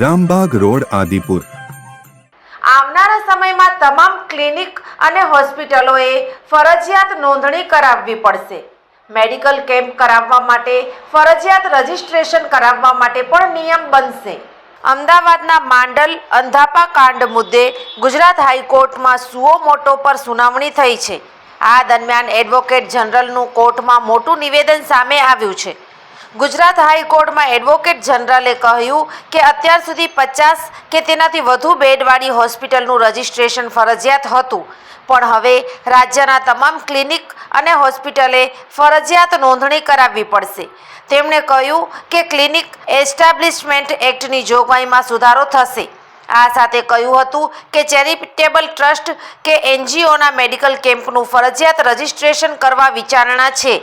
Rambagh road, Adipur. આવનારા સમયમાં તમામ ક્લિનિક અને હોસ્પિટલોએ ફરજિયાત નોંધણી કરાવવી પડશે. મેડિકલ કેમ્પ કરાવવા માટે, ફરજિયાત રજિસ્ટ્રેશન કરાવવા માટે પણ નિયમ બનશે. અમદાવાદના માંડલ અંધાપા કાંડ મુદ્દે ગુજરાત હાઈકોર્ટમાં સુઓ મોટો પર સુનાવણી થઈ છે. આ દરમિયાન એડવોકેટ જનરલનું કોર્ટમાં મોટું નિવેદન સામે આવ્યું છે. ગુજરાત હાઈકોર્ટમાં એડવોકેટ જનરલે કહ્યું કે અત્યાર સુધી પચાસ કે તેનાથી વધુ બેડવાળી હોસ્પિટલનું રજિસ્ટ્રેશન ફરજિયાત હતું. પણ હવે રાજ્યના તમામ ક્લિનિક અને હોસ્પિટલે ફરજિયાત નોંધણી કરાવવી પડશે. તેમણે કહ્યું કે ક્લિનિક એસ્ટાબ્લિશમેન્ટ એક્ટની જોગવાઈમાં સુધારો થશે. આ સાથે કહ્યું હતું કે ચેરિટેબલ ટ્રસ્ટ કે એનજીઓના મેડિકલ કેમ્પનું ફરજિયાત રજિસ્ટ્રેશન કરવા વિચારણા છે.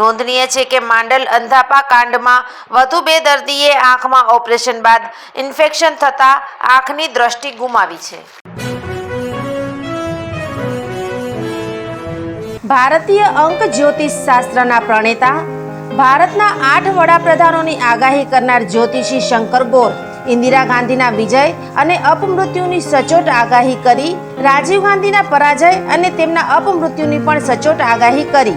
નોંધનીય છે કે માંડલ અંધાપા કાંડમાં વધુ બે દર્દીએ આંખમાં ઓપરેશન બાદ ઇન્ફેક્શન થતાં આંખની દ્રષ્ટિ ગુમાવી છે. ભારતીય અંક જ્યોતિષ શાસ્ત્રના પ્રણેતા, ભારતના આઠ વડાપ્રધાનોની આગાહી કરનાર જ્યોતિષી શંકર ગોર, ઇન્દિરા ગાંધીના વિજય અને અપમૃત્યુની સચોટ આગાહી કરી, રાજીવ ગાંધીના પરાજય અને તેમના અપમૃત્યુની પણ સચોટ આગાહી કરી.